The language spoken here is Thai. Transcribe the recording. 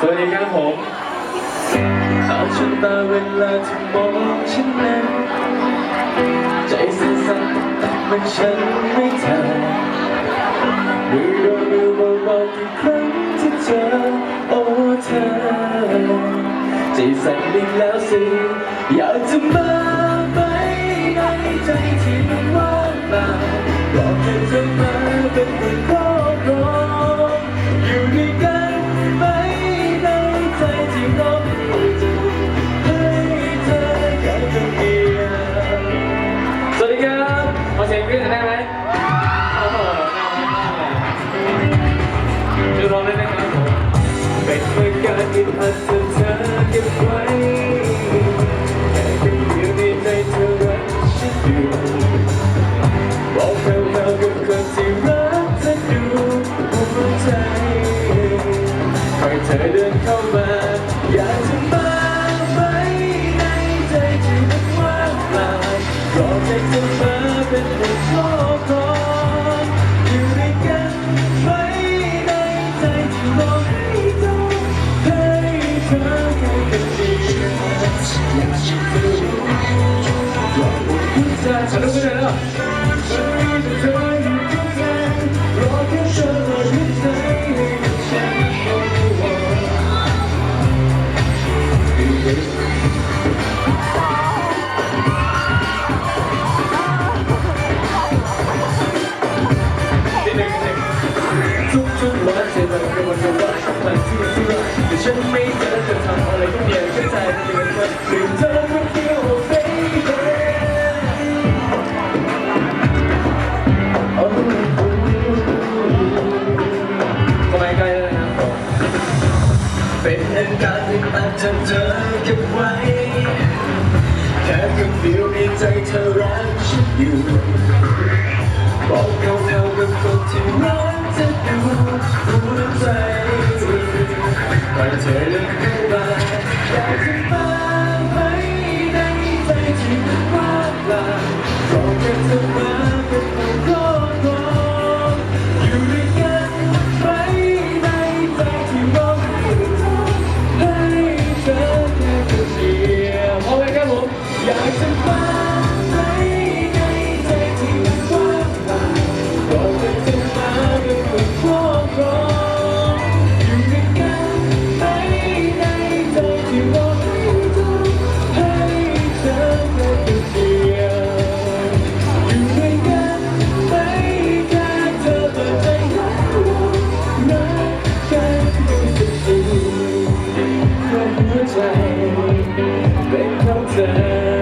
สวัสดีครับผมเอาฉันตาเวลาที่มองฉันนั้น ใจสั่นๆแต่มันฉันไม่ทันมือโดนมือเบาๆกี่ครั้งที่เจอโอ้เธอ ใจสั่นอีกแล้วสิอยากจะมา ขอเสียงเพื่อนได้ไหมโอ้โหน่ารักมากเลยช่วยร้องได้ไหมครับผมเป็นเหมือนการที่พัดเธอเธอเก็บไว้แค่เพียงเดียวในใจเธอรักฉันอยู่บอกแววๆกับคนที่รักเธอดูหัวใจให้เธอเดินเข้ามาอยากจะมา หัวใจฉันรู้ ที่ตัดเธอเก็บไว้แค่คำเดียวในใจเธอรักฉันอยู่บอกเขาเท่ากับคนที่รักจะดูหัวใจก่เธอเดินเข้ามาอยากจะไป ติ